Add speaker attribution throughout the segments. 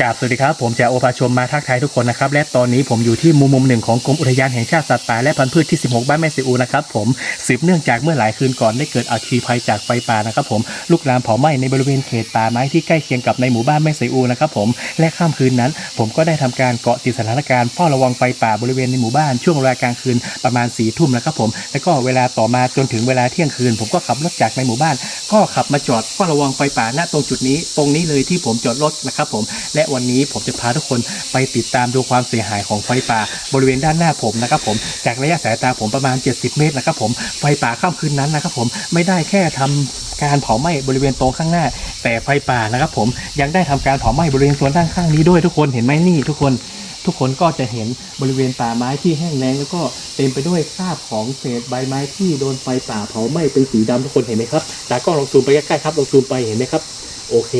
Speaker 1: กราบสวัสดีครับ ผมแจโอภาชมมาทักทายทุกคนนะครับ และตอนนี้ผมอยู่ที่มุมมุมหนึ่งของกรมอุทยานแห่งชาติสัตว์ป่าและพันธุ์พืชที่ 16 บ้านแม่สิอูนะครับผมสืบเนื่องจากเมื่อหลายคืนก่อนได้เกิดอัคคีภัยจากไฟป่านะครับผมลุกลามเผาไหม้ในบริเวณเขตป่าไม้ที่ใกล้เคียงกับในหมู่บ้านแม่สิอูนะครับผมและค่ำคืนนั้น ผมก็ได้ทำการเกาะติดสถานการณ์เฝ้าระวังไฟป่าบริเวณในหมู่บ้านช่วงเวลากลางคืนประมาณ4ี่ทุ่มนะครับผมแล้วก็เวลาต่อมาจนถึงเวลาเที่ยงคืน ผมก็ขับรถจากในหมู่บ้าน ก็ขับมาจอดเฝ้าระวังไฟป่าณตรงจุดนี้ ตรงนี้เลยที่ผมจอดรถนะครับผมและวันนี้ผมจะพาทุกคนไปติดตามดูความเสียหายของไฟป่าบริเวณด้านหน้าผมนะครับผมจากระยะสายตาผมประมาณ 70 เมตรนะครับผมไฟป่าค่ำคืนนั้นนะครับผมไม่ได้แค่ทำการเผาไหม้บริเวณตรงข้างหน้า แต่ไฟป่านะครับผมยังได้ทำการเผาไหม้บริเวณส่วนด้านข้างนี้ด้วยทุกคนเห็นไหมนี่ทุกคนทุกคนก็จะเห็นบริเวณป่าไม้ที่แห้งแล้งแล้วก็เต็มไปด้วยคราบของเศษใบไม้ที่โดนไฟป่าเผาไหม้เป็นสีดำทุกคนเห็นไหมครับตากล้องลองซูมไปใกล้ๆครับลองซูมไปเห็นไหมครับ โอเค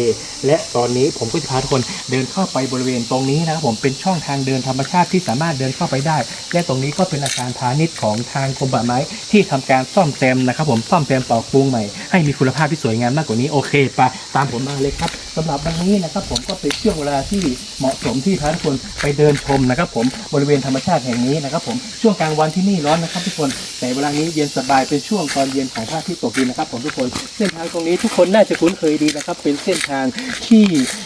Speaker 1: และตอนนี้ผมก็จะพาทุกคนเดินเข้าไปบริเวณตรงนี้นะครับผมเป็นช่องทางเดินธรรมชาติที่สามารถเดินเข้าไปได้ และตรงนี้ก็เป็นอาคารพาณิชย์ของทางกรมป่าไม้ที่ทำการซ่อมแซมนะครับผมซ่อมแซมปรับปรุงใหม่ให้มีคุณภาพที่สวยงามมากกว่านี้โอเคไปตามผมมาเลยครับสำหรับวันนี้นะครับผมก็เป็นช่วงเวลาที่เหมาะสมที่พาทุกคนไปเดินชมนะครับผมบริเวณธรรมชาติแห่งนี้นะครับผมช่วงกลางวันที่นี่ร้อนนะครับทุกคนแต่เวลานี้เย็นสบายเป็นช่วงตอนเย็นของพระอาทิตย์ตกดินนะครับผมทุกคนเส้นทางตรงนี้ทุกคนน่าจะคุ้นเคยดีนะครับเป็นเส้นทางที่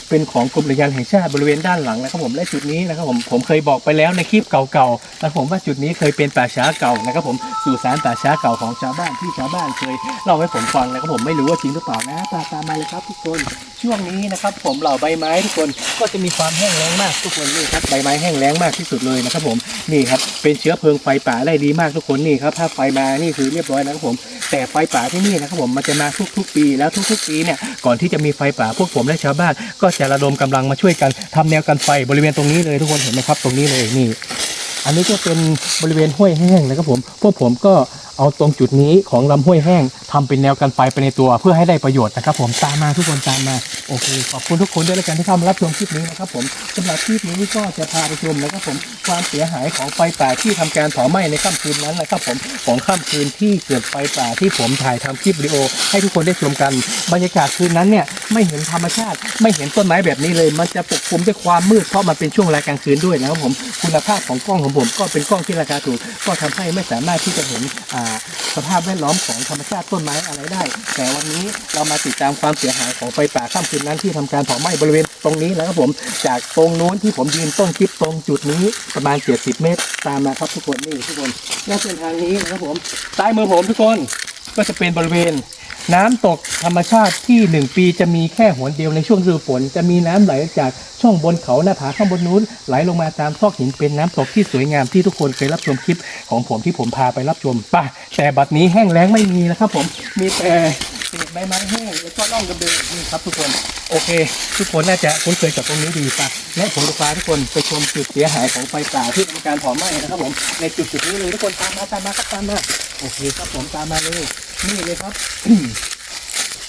Speaker 1: เป็นของกรมอุทยานแห่งชาติบริเวณด้านหลังนะครับผมและจุดนี้นะครับผมผมเคยบอกไปแล้วในคลิปเก่าๆนะครับผมว่าจุดนี้เคยเป็นป่าช้าเก่านะครับผมสู่สารป่าช้าเก่าของชาวบ้านที่ชาวบ้านเคยเล่าให้ผมฟังนะครับผมไม่รู้ว่าจริงหรือเปล่านะตาตามมาเลยครับทุกคนช่วงนี้นะครับผมเหล่าใบไม้ทุกคนก็จะมีความแห้งแล้งมากทุกคนนี่ครับใบไม้แห้งแล้งมากที่สุดเลยนะครับผมนี่ครับเป็นเชื้อเพลิงไฟป่าได้ดีมากทุกคนนี่ครับถ้าไฟมานี่คือเรียบร้อยแล้วครับผมแต่ไฟป่าที่นี่นะครับผมมันจะมาทุกๆปีแล้วทุก ๆ ปีเนี่ยก่อนที่จะมีไฟฟป่าพวกผมและชาวบ้านก็จะระดมกำลังมาช่วยกันทำแนวกันไฟบริเวณตรงนี้เลยทุกคนเห็นไหมครับ ตรงนี้เลยนี่ อันนี้ก็เป็นบริเวณห้วยแห้งนะครับผมพวกผมก็เอาตรงจุดนี้ของลำห้วยแห้งทำเป็นแนวกันไฟไปในตัวเพื่อให้ได้ประโยชน์นะครับ ผมตามมาทุกคนตามมาโอเคขอบคุณทุกคนด้วยแล้วกันที่เข้ามารับชมคลิปนี้นะครับ ผมสำหรับคลิปนี้ก็จะพาไปชมนะครับผมความเสียหายของไฟป่าที่ทำการเผาไหม้ในค่ำคืนนั้นนะครับ ผมของค่ำคืนที่เกิดไฟป่าที่ผมถ่ายทำคลิปวิดีโอ ให้ทุกคนได้ชมกันบรรยากาศคืนนั้นเนี่ย ไม่เห็นธรรมชาติ ไม่เห็นต้นไม้แบบนี้เลย มันจะปกคลุมด้วยความมืดเพราะมันเป็นช่วงเวลากลางคืนด้วยนะครับผมคุณภาพของกล้องของผมก็เป็นกล้องที่ราคาถูก ก็ทำให้ไม่สามารถที่จะเห็นสภาพแวดล้อมของธรรมชาติต้นไม้อะไรได้ แต่วันนี้เรามาติดตามความเสียหายของไฟป่าค่ำคืนนั้นที่ทำการเผาไหม้บริเวณตรงนี้นะครับผม จากตรงนู้นที่ผมยืนต้นคลิปตรงจุดนี้ประมาณ 70 เมตร ตามมาครับทุกคนนี่ทุกคนและเส้นทางนี้นะครับผมซ้ายมือผมทุกคนก็จะเป็นบริเวณ น้ำตกธรรมชาติที่ 1 ปีจะมีแค่หนเดียวในช่วงฤดูฝน จะมีน้ำไหลจากช่องบนเขาหน้าผาข้างบนนู้นไหลลงมาตามซอกหินเป็นน้ำตกที่สวยงามที่ทุกคนเคยรับชมคลิปของผมที่ผมพาไปรับชมป่ะแต่บัดนี้แห้งแล้งไม่มีนะครับผมมีแต่เศษใบไม้แห้งแล้วก็ร่องกระเบนนี่ครับทุกคนโอเค ทุกคนน่าจะคุ้นเคยกับตรงนี้ดีป่ะและผมจะพาทุกคนไปชมจุดเสียหายของไฟป่าที่ทำการเผาไหม้นะครับผมในจุดจุดๆนี้เลยทุกคนตามมาตามมาครับตามมาโอเคครับผมตามมาเลย นี่เลยครับ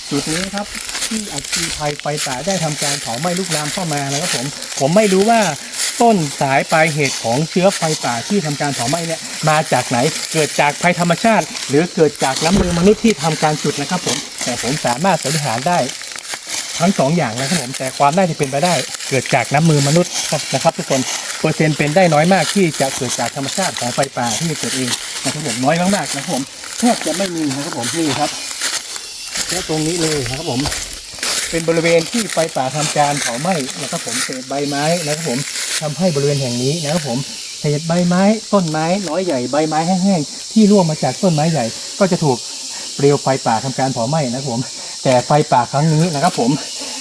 Speaker 1: จุดนี้ครับที่อัคคีภัยไฟป่าได้ทำการเผาไหม้ลุกลามเข้ามานะครับผม ผมไม่รู้ว่าต้นสายปลายเหตุของเชื้อไฟป่าที่ทำการเผาไหม้เนี่ยมาจากไหนเกิดจากภัยธรรมชาติ หรือเกิดจากน้ำมือมนุษย์ที่ทำการจุดนะครับผม แต่ผมสามารถสันนิษฐานได้ ทั้งสองอย่างนะครับผมแต่ความน่าจะเป็นไปได้ เกิดจากน้ำมือมนุษย์นะครับทุกคนเปอร์เซ็นต์เป็นได้น้อยมากที่จะเกิดจากธรรมชาติของไฟป่าที่เกิดเองนะครับผมน้อยมากๆนะครับผมแทบจะไม่มีนะครับผมนี่ครับและตรงนี้เลยนะครับผม เป็นบริเวณที่ไฟป่าทำการเผาไหม้นะครับผมเศษใบไม้นะครับผมทำให้บริเวณแห่งนี้นะครับผมเศษใบไม้ต้นไม้น้อยใหญ่ใบไม้แห้งๆที่ร่วงมาจากต้นไม้ใหญ่ ก็จะถูกเปลวไฟป่าทำการเผาไหม้นะครับผม แต่ไฟป่าครั้งนี้นะครับผม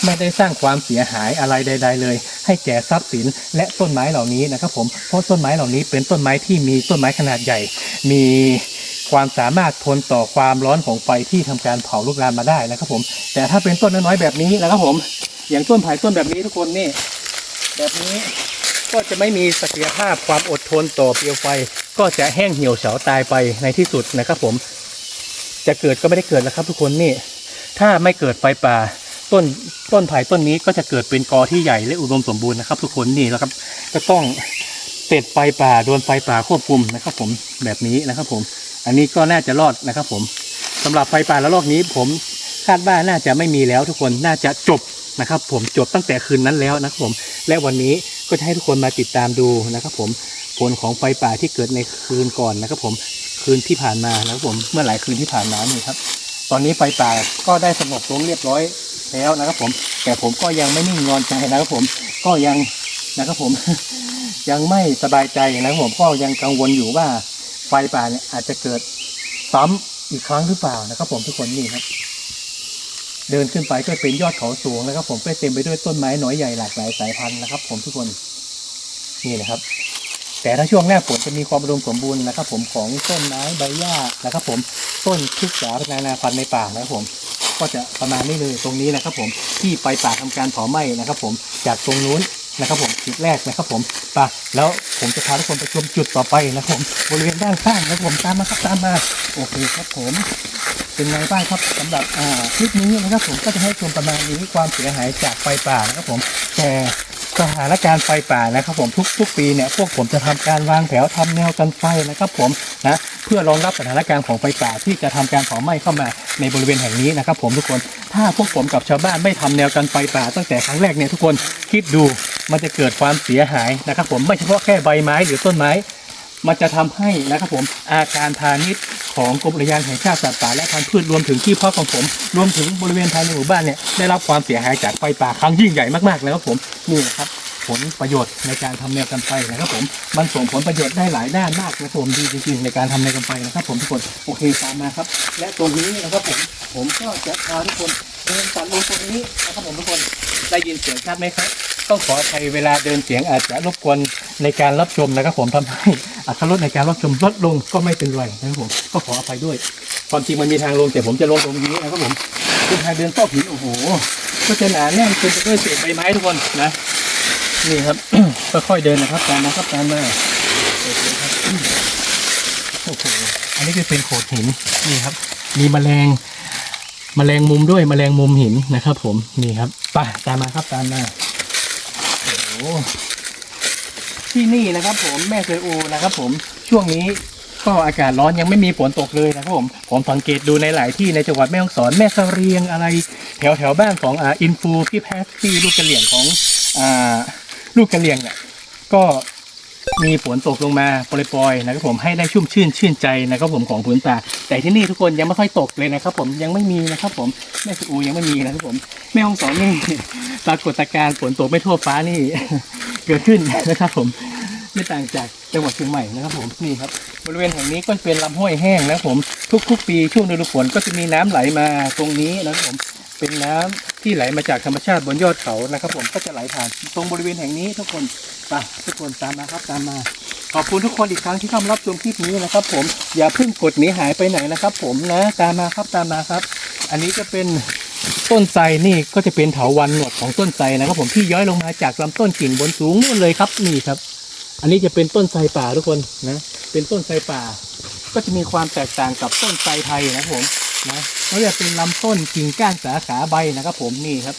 Speaker 1: ไม่ได้สร้างความเสียหายอะไรใด ๆ เลย ให้แก่ทรัพย์สินและต้นไม้เหล่านี้นะครับผมเพราะต้นไม้เหล่านี้เป็นต้นไม้ที่มีต้นไม้ขนาดใหญ่ มีความสามารถทนต่อความร้อนของไฟที่ทำการเผาลุกลามมาได้นะครับผม แต่ถ้าเป็นต้นน้อยๆแบบนี้นะครับผม อย่างต้นไผ่ต้นแบบนี้ทุกคนนี่ แบบนี้ก็จะไม่มีศักยภาพความอดทนต่อเปลวไฟ ก็จะแห้งเหี่ยวเฉาตายไปในที่สุดนะครับผม จะเกิดก็ไม่ได้เกิดแล้วครับทุกคนนี่ ถ้าไม่เกิดไฟป่าต้นต้นไผ่ต้นนี้ก็จะเกิดเป็นกอที่ใหญ่และอุดมสมบูรณ์นะครับ ทุกคนนี่แล้วครับ ก็ต้องเสร็จไฟป่าโดนไฟป่าควบคุมนะครับผมแบบนี้นะครับผม อันนี้ก็น่าจะรอดนะครับผมสำหรับไฟป่าละลอกนี้ ผมคาดว่าน่าจะไม่มีแล้วทุกคนน่าจะจบนะครับ ผมจบตั้งแต่คืนนั้นแล้วนะครับผม และวันนี้ก็จะให้ทุกคนมาติดตามดูนะครับผมผลของไฟป่าที่เกิดในคืนก่อนนะครับผมคืนที่ผ่านมานะครับผมเมื่อหลายคืนที่ผ่านมานี่ครับ ตอนนี้ไฟป่าก็ได้สงบลงเรียบร้อยแล้วนะครับผม แต่ผมก็ยังไม่นิ่งนอนใจนะครับผม ก็ยังนะครับผม ยังไม่สบายใจนะครับผมก็ยังกังวลอยู่ว่าไฟป่าเนี่ยอาจจะเกิดซ้ำอีกครั้งหรือเปล่านะครับ ผมทุกคนนี่ครับ เดินขึ้นไปก็เป็นยอดเขาสูงนะครับ ผมก็เต็มไปด้วยต้นไม้หน่อยใหญ่หลากหลายสายพันธุ์นะครับ ผมทุกคนนี่นะครับ แต่ถ้าช่วงหน้าฝนจะมีความอุมสมบูรณ์นะครับ ผมของต้นไม้ใบหญ้านะครับ ผม ต้นทุกสานานาพันธุ์ในป่านะครับผม ก็จะประมาณนี้เลยตรงนี้นะครับผมที่ไฟป่าทำการเผาไหม้นะครับ ผมจากตรงนู้นนะครับผมจุดแรกนะครับผมไปแล้วผมจะพาทุกคนไปชมจุดต่อไปนะครับผมบริเวณด้านข้างนะครับผมตามมาครับตามมาโอเคครับผมเป็นไงบ้างครับสำหรับคลิปนี้นะครับผมก็จะให้ชมประมาณนี้ความเสียหายจากไฟป่านะครับผมแต่ สถานการณ์ไฟป่านะครับผมทุกทุกปีเนี่ยพวกผมจะทำการวางแถวทำแนวกันไฟนะครับผมนะเพื่อรองรับสถานการณ์ของไฟป่าที่จะทำการเผาไหม้เข้ามาในบริเวณแห่งนี้นะครับผมทุกคนถ้าพวกผมกับชาวบ้านไม่ทำแนวกันไฟป่า ตั้งแต่ครั้งแรกเนี่ยทุกคนคิดดูมันจะเกิดความเสียหายนะครับผมไม่เฉพาะแค่ใบไม้หรือต้นไม้ มันจะทำให้นะครับผมอาคารพาณิชย์ ของกรมอุทยานแห่งชาติสัตว์ป่าและพันธุ์พืชรวมถึงที่พักของผม รวมถึงบริเวณภายในหมู่บ้านเนี่ยได้รับความเสียหายจากไฟป่าครั้งยิ่งใหญ่มากๆแล้วครับผมนี่นะครับ ผลประโยชน์ในการทำแนวกันไฟนะครับผมมันส่งผลประโยชน์ได้หลายด้านมากนะครับผมดีจริงๆในการทำแนวกันไฟนะครับ ผมทุกคนโอเคตามมาครับ และตรงนี้นะครับผมผมก็จะพาทุกคนเดินตัดลงตรงนี้นะครับผมทุกคนได้ยินเสียงชัดไหมครับต้องขออภัยเวลาเดินเสียงอาจจะรบกวนในการรับชมนะครับ ผมทำให้อัตราลดในการรับชมลดลงก็ไม่เป็นไรนะครับผมก็ขออภัยด้วยความจริงมันมีทางลงแต่ผมจะลงตรงนี้นะครับผมเป็นทางเดินซอกหินโอ้โหก็จะหนาแน่นเต็มไปด้วยเศษใบไม้ทุกคนนะ นี่ครับ ค่อยๆเดินนะครับตามมาครับตามมาโอเคครับโอ้โหอันนี้ก็เป็นโขดหินนี่ครับ มีแมลงแมลงมุมด้วยแมลงมุมหินนะครับ ผมนี่ครับไปตามมาครับตามมาโอ้โหที่นี่นะครับ ผมแม่เคยโอนะครับ ผมช่วงนี้ก็อากาศร้อนยังไม่มีฝนตกเลยนะครับผมผมสังเกตดูในหลายที่ในจังหวัดแม่ฮ่องสอนแม่เสรียงอะไร แถวแถวบ้านของอ่าอินฟูพี่แพทที่ลูกกระเหลี่ยงของอ่า ลูกกระเหลี่ยงเนี่ยก็มีฝนตกลงมาโปรยๆนะครับผมให้ได้ชุ่มชื่นชื่นใจนะครับผมของพื้นป่าแต่ที่นี่ทุกคนยังไม่ค่อยตกเลยนะครับ ผมยังไม่มีนะครับ ผมแม่เคยโอยังไม่มีนะครับผมแม่ฮองสอนนี่ปรากฏการณ์ฝนตกไม่ทั่วฟ้านี่ เกิดขึ้นนะครับ ผมไม่ต่างจากจังหวัดเชียงใหม่นะครับ ผมนี่ครับ บริเวณแห่งนี้ก็เป็นลำห้วยแห้งนะครับผมทุกๆ ปีช่วงฤดูฝนก็จะมีน้ำไหลมาตรงนี้นะครับผมเป็นน้ำ ที่ไหลมาจากธรรมชาติบนยอดเขานะครับ ผมก็จะไหลผ่านตรงบริเวณแห่งนี้ทุกคนไปทุกคนตามมาครับตามมาขอบคุณทุกคนอีกครั้งที่เข้ามารับชมคลิปนี้นะครับ ผมอย่าเพิ่งกดหนีหายไปไหนนะครับ ผมนะตามมาครับตามมาครับ อันนี้จะเป็นต้นไทรนี่ก็จะเป็นเถาวันหนวดของต้นไทรนะครับ ผมที่ย้อยลงมาจากลำต้นกิ่งบนสูงนู่นเลยครับนี่ครับ อันนี้จะเป็นต้นไทรป่าทุกคนนะ เป็นต้นไทรป่า ก็จะมีความแตกต่างกับต้นไทรไทยนะครับผม นะเขาเรียกเป็นลำต้นกิ่งก้านสาขาใบนะครับ ผมนี่ครับ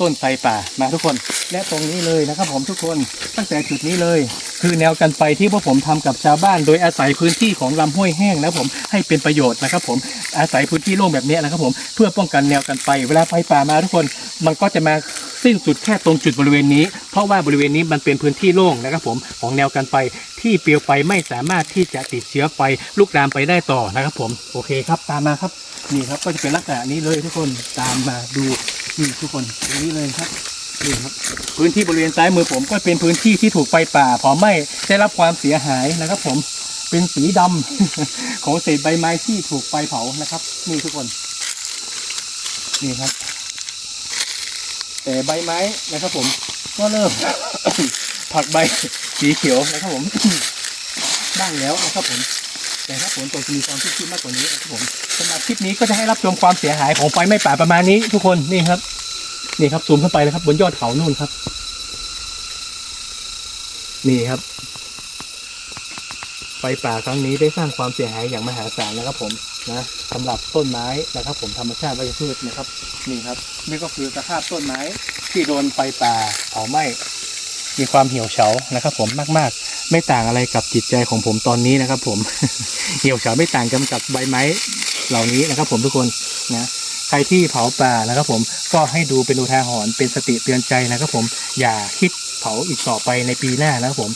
Speaker 1: ต้นไทรป่ามาทุกคน และตรงนี้เลยนะครับ ผมทุกคนตั้งแต่จุดนี้เลย คือแนวกันไฟที่พวกผมทำกับชาวบ้าน โดยอาศัยพื้นที่ของลำห้วยแห้งนะผมให้เป็นประโยชน์นะครับ ผมอาศัยพื้นที่โล่งแบบนี้นะครับ ผมเพื่อป้องกันแนวกันไฟเวลาไฟป่ามาทุกคน มันก็จะมา สิ้นสุดแค่ตรงจุดบริเวณนี้ เพราะว่าบริเวณนี้มันเป็นพื้นที่โล่งนะครับผมของแนวกันไฟที่เปลวไฟไม่สามารถที่จะติดเชื้อไฟลุกลามไปได้ต่อนะครับผมโอเคครับตามมาครับนี่ครับก็จะเป็นลักษณะนี้เลยทุกคนตามมาดูนี่ทุกคนตรงนี้เลยครับนี่ครับพื้นที่บริเวณซ้ายมือผมก็เป็นพื้นที่ที่ถูกไฟป่าเผาไหม้ได้รับความเสียหายนะครับผมเป็นสีดำของเศษใบไม้ที่ถูกไฟเผานะครับ นี่ทุกคน นี่ครับ แต่ใบไม้นะครับ ผมก็เริ่ม ผักใบสีเขียวนะครับผมบ้างแล้วนะครับผม แต่ถ้าฝนตกจะมีความชุ่มชื้นมากกว่านี้นะครับผมสำหรับคลิปนี้ก็จะให้รับชมความเสียหายของไฟไหม้ป่าประมาณนี้ ทุกคนนี่ครับนี่ครับซูมเข้าไปเลยครับ บนยอดเขานู่นครับ นี่ครับ ไฟป่าครั้งนี้ได้สร้างความเสียหายอย่างมหาศาลนะครับผม นะสำหรับต้นไม้นะครับ ผมธรรมชาติวัชพืชนะครับนี่ครับ นี่ก็คือสภาพต้นไม้ที่โดนไฟป่าเผาไหม้มีความเหี่ยวเฉานะครับ ผมมากๆ ไม่ต่างอะไรกับจิตใจของผมตอนนี้นะครับ ผมเหี่ยวเฉาไม่ต่างกันกับใบไม้เหล่านี้นะครับ ผมทุกคนนะใครที่เผาป่านะครับ ผมก็ให้ดูเป็นอุทาหรณ์เป็นสติเตือนใจนะครับ ผมอย่าคิดเผาอีกต่อไปในปีหน้านะครับผม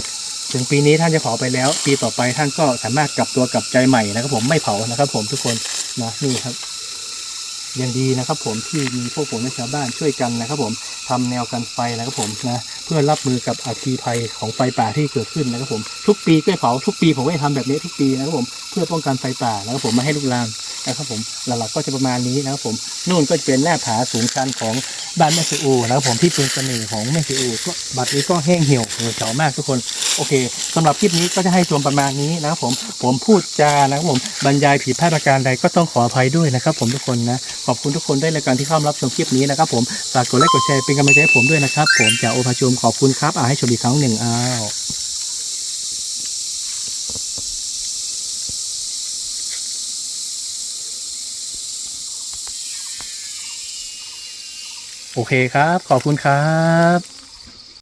Speaker 1: ถึงปีนี้ท่านจะเผาไปแล้ว ปีต่อไปท่านก็สามารถกลับตัวกลับใจใหม่นะครับ ผมไม่เผานะครับ ผมทุกคนนะนี่ครับยังดีนะครับ ผมที่มีพวกผมและชาวบ้านช่วยกันนะครับ ผมทำแนวกันไฟนะครับผมนะเพื่อรับมือกับอาคีภัยของไฟป่าที่เกิดขึ้นนะครับ ผมทุกปีก็เผาทุกปีผมก็จะทำแบบนี้ทุกปีนะครับผมเพื่อป้องกันไฟป่านะครับผมไม่ให้ลุกลาม นะครับผมหลักๆก็จะประมาณนี้นะครับผมนู่นก็จะเป็นหน้าผาสูงชันของบ้านแม่ซีอูนะครับผมที่เป็นเสน่ห์ของแม่ซีอูก็บัดนี้ก็แห้งเหี่ยวเหี่ยวเฉามากทุกคนโอเคสำหรับคลิปนี้ก็จะให้ชมประมาณนี้นะครับผมผมพูดจานะครับผมบรรยายผิดพลาดประการใดก็ต้องขออภัยด้วยนะครับผมทุกคนนะขอบคุณทุกคนด้วยในการที่เข้ามารับชมคลิปนี้นะครับผมฝากกดไลค์กดแชร์เป็นกำลังใจให้ผมด้วยนะครับผมจากโอภาชมขอบคุณครับอ่าให้ชมอีกครั้งหนึ่งอ้าว โอเคครับ ขอบคุณครับ